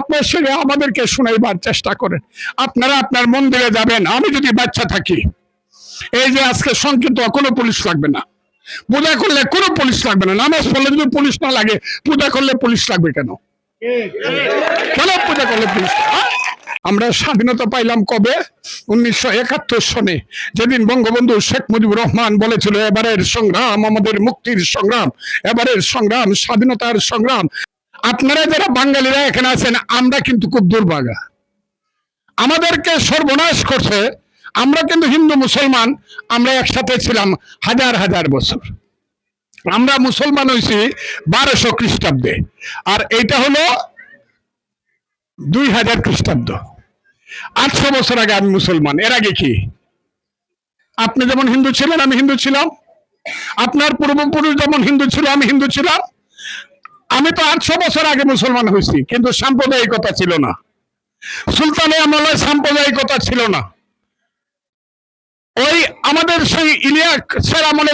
আপনার সঙ্গে আমাদেরকে শুনাইবার চেষ্টা করেন। আপনারা আপনার মন্দিরে যাবেন, আমি যদি বাচ্চা থাকি। এই যে আজকে সংকিত কোনো পুলিশ লাগবে না। পূজা করলে কোনো পুলিশ লাগবে না। নামাজ পড়লে যদি পুলিশ না লাগে, পূজা করলে পুলিশ লাগবে কেন? কেন পূজা করলে পুলিশ? আমরা স্বাধীনতা পাইলাম কবে? উনিশশো একাত্তর সনে। যেদিন বঙ্গবন্ধু শেখ মুজিবুর রহমান বলেছিল, এবারের সংগ্রাম আমাদের মুক্তির সংগ্রাম। এবারের সংগ্রাম স্বাধীনতার সংগ্রাম। আপনারা যারা বাঙালিরা এখানে আছেন, আমরা কিন্তু খুব দুর্ভাগা। আমাদেরকে সর্বনাশ করছে, আমরা কিন্তু হিন্দু মুসলমান, আমরা একসাথে ছিলাম হাজার হাজার বছর। আমরা মুসলমান হয়েছি বারোশো খ্রিস্টাব্দে, আর এইটা হলো দুই হাজার খ্রিস্টাব্দ। আটশো বছর আগে আমি মুসলমান, এর আগে কি? আপনি যেমন হিন্দু ছিলেন, আমি হিন্দু ছিলাম। আপনার পূর্বপুরুষ যেমন হিন্দু ছিল, আমি হিন্দু ছিলাম। আমি তো আটশো বছর আগে মুসলমান হয়েছি, কিন্তু সাম্প্রদায়িকতা ছিল না। সুলতানের আমলে সাম্প্রদায়িকতা ছিল না। ওই আমাদের সেই ইলিয়াসের আমলে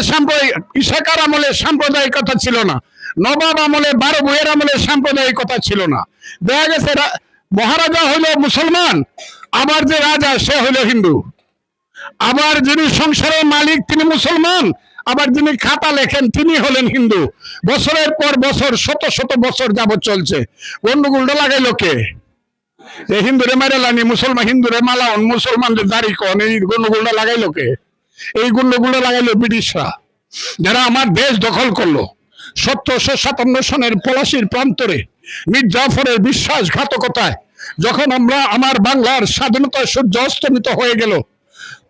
ইশাকার আমলে সাম্প্রদায়িকতা ছিল না। নবাব আমলে, বারো বইয়ের আমলে সাম্প্রদায়িকতা ছিল না। দেখা গেছে মহারাজা হইল মুসলমান, আবার যে রাজা, সে হইল হিন্দু। আবার যিনি সংসারের মালিক, তিনি মুসলমান আবার যিনি খাতা লেখেন, তিনি হলেন হিন্দু। বছরের পর বছর, শত শত বছর যাবত চলছে। গন্ডগোলটা লাগাইলো কে? যে হিন্দুরে মেরে লানি, মুসলমান হিন্দুরে মালাউন, মুসলমানদের দাড়ি কন, এই গন্ডগোলটা লাগাইলো কে? এই গন্ডগোলটা লাগাইলো ব্রিটিশরা। যারা আমার দেশ দখল করল, সতেরোশো সাতান্ন সনের পলাশির প্রান্তরে মীর বিশ্বাসঘাতকতায়, যখন আমরা আমার বাংলার স্বাধীনতা সূর্য অস্তমিত হয়ে গেল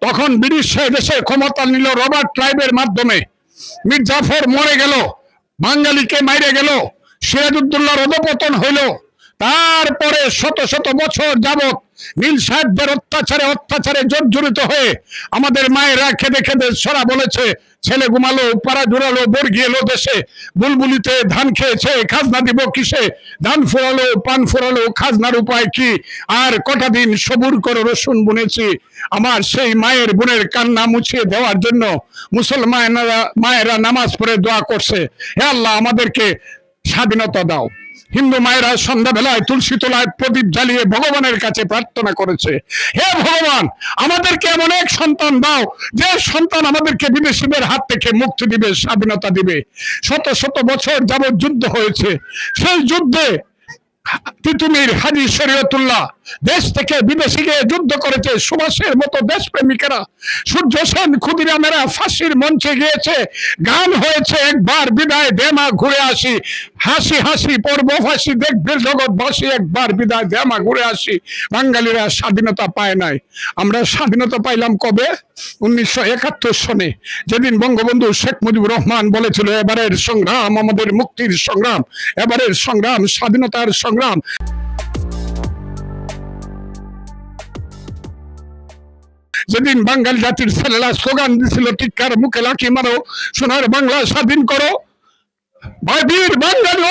তখন ব্রিটিশ দেশে ক্ষমতা নিল রবার্ট ক্লাইভের মাধ্যমে। মীর জাফর মরে গেল, বাঙালিকে মাইরে গেল, সিরাজউদ্দৌলার অধপতন হইল। তারপরে শত শত বছর যাবত নীল সাহেবদের অত্যাচারে অত্যাচারে জর্জরিত হয়ে আমাদের মায়েরা খেদে খেদে সরা বলেছে, ছেলে ঘুমালো, পাড়া জোড়ালো, বর্গি এলো দেশে, বুলবুলিতে ধান খেয়েছে, খাজনা দিব কিসে, ধান ফোরালো পান ফোরালো খাজনার উপায় কি? আর কটা দিন সবুর করে রসুন বুনেছি, আমার সেই মায়ের বোনের কান্না মুছিয়ে দেওয়ার জন্য মুসলমানেরা, মায়েরা নামাজ পড়ে দোয়া করছে। হে আল্লাহ, আমাদেরকে স্বাধীনতা দাও। হিন্দু মায়েরা সন্ধ্যাবেলায় তুলসী তোলায় প্রদীপ জ্বালিয়ে ভগবানের কাছে প্রার্থনা করেছে। হে ভগবান, আমাদেরকে এমন এক সন্তান দাও, যে সন্তান আমাদেরকে বিদেশিদের হাত থেকে মুক্তি দিবে, স্বাধীনতা দিবে। শত শত বছর যাবৎ যুদ্ধ হয়েছে। সেই যুদ্ধে তিতুমির হাজি শরীয়তুল্লাহ দেশ থেকে বিদেশি গিয়ে যুদ্ধ করেছে সুভাষের মতো দেশপ্রেমিকেরা। সূর্য, সেন ক্ষুদিরামেরা ফাঁসির মঞ্চে গিয়েছে। গান হয়েছে, একবার বিদায় দেমা ঘুরে আসি। হাসি হাসি, পর্ব ফাঁসি দেখবে জগৎবাসী, একবার বিদায় দেমা ঘুরে আসি। বাঙালিরা স্বাধীনতা পায় নাই। আমরা স্বাধীনতা পাইলাম কবে? উনিশশো একাত্তর সনে। যেদিন বঙ্গবন্ধু শেখ মুজিবুর রহমান বলেছিল, এবারের সংগ্রাম আমাদের মুক্তির সংগ্রাম। এবারের সংগ্রাম স্বাধীনতার সংগ্রাম। যেদিন বাঙ্গাল জাতির ছেলেরা স্লোগান দিছিল টিক্কার মুখে লাঠি মারো, সোনার বাংলা স্বাধীন করো। ভাই বীর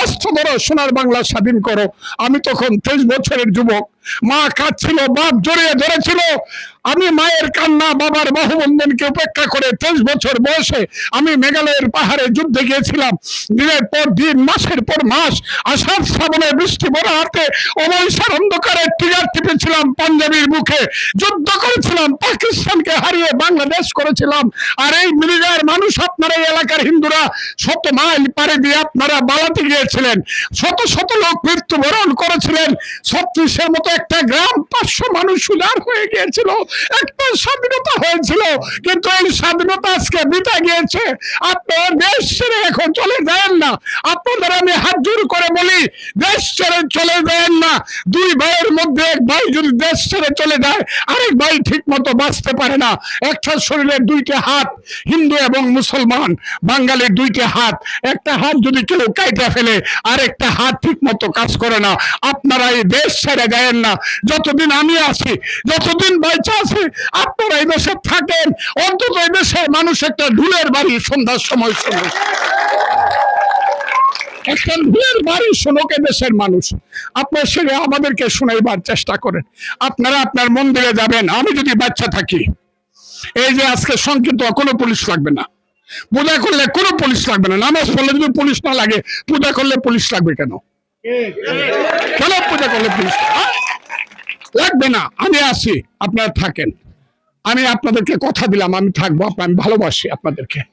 অস্ত্র ধরো, সোনার বাংলা স্বাধীন করো। আমি তখন তেইশ বছরের যুবক। মা কাঁদছিল, বাপ জড়িয়ে ধরেছিল। আমি মায়ের কান্না বাবার বাহুবন্ধনকে উপেক্ষা করে তেইশ বছর বয়সে আমি মেঘালয়ের পাহাড়ে যুদ্ধে গিয়েছিলাম। দিনের পর দিন, মাসের পর মাস আষাঢ় শ্রাবণে বৃষ্টি ভরা হাতে অবৈশার অন্ধকারে টিগার টিপেছিলাম পাঞ্জাবির মুখে। যুদ্ধ করেছিলাম, পাকিস্তানকে হারিয়ে বাংলাদেশ করেছিলাম। আর এই মিলিগার মানুষ আপনারা এই এলাকার হিন্দুরা শত মাইল পাড়ে দিয়ে আপনারা বালাতে গিয়েছিলেন। শত শত লোক মৃত্যুবরণ করেছিলেন। ছত্রিশের মতো একটা গ্রাম পাঁচশো মানুষ উদার হয়ে গিয়েছিল। একটা স্বাধীনতা হয়েছিল, কিন্তু এই স্বাধীনতা আজকে বিতা গিয়েছে। আপনারা দেশ ছেড়ে এখন চলে যায় না। আপনাদের আমি হাত জোর করে বলি, দেশ ছেড়ে চলে যায় না। দুই ভাইয়ের মধ্যে এক ভাই যদি দেশ ছেড়ে চলে যায়, আরেক ভাই ঠিক মতো বাঁচতে পারে না। একটা শরীরের দুইটা হাত, হিন্দু এবং মুসলমান। বাঙালির দুইটা হাত, একটা হাত যদি কেউ কাইটা ফেলে, আরেকটা হাত ঠিক মতো কাজ করে না। আপনারা এই দেশ ছেড়ে দেন না। যতদিন আমি আছি, যতদিন বাইচা আছি। আপনারা এই দেশে থাকেন, অন্তত এই দেশের মানুষ একটা ঢুলের বাড়ি সন্ধ্যার সময় শুনে। বাচ্চা থাকি। এই যে আজকে সংকিত কোনো পুলিশ লাগবে না। করলে কোনো পুলিশ লাগবে না। পুলিশ না লাগে, পূজা করলে পুলিশ লাগবে কেন? কেন পূজা করলে পুলিশ? লাগবে না, আমি আছি, আপনারা থাকেন। আমি আপনাদেরকে কথা দিলাম, আমি থাকব আপনার আমি ভালোবাসি আপনাদেরকে।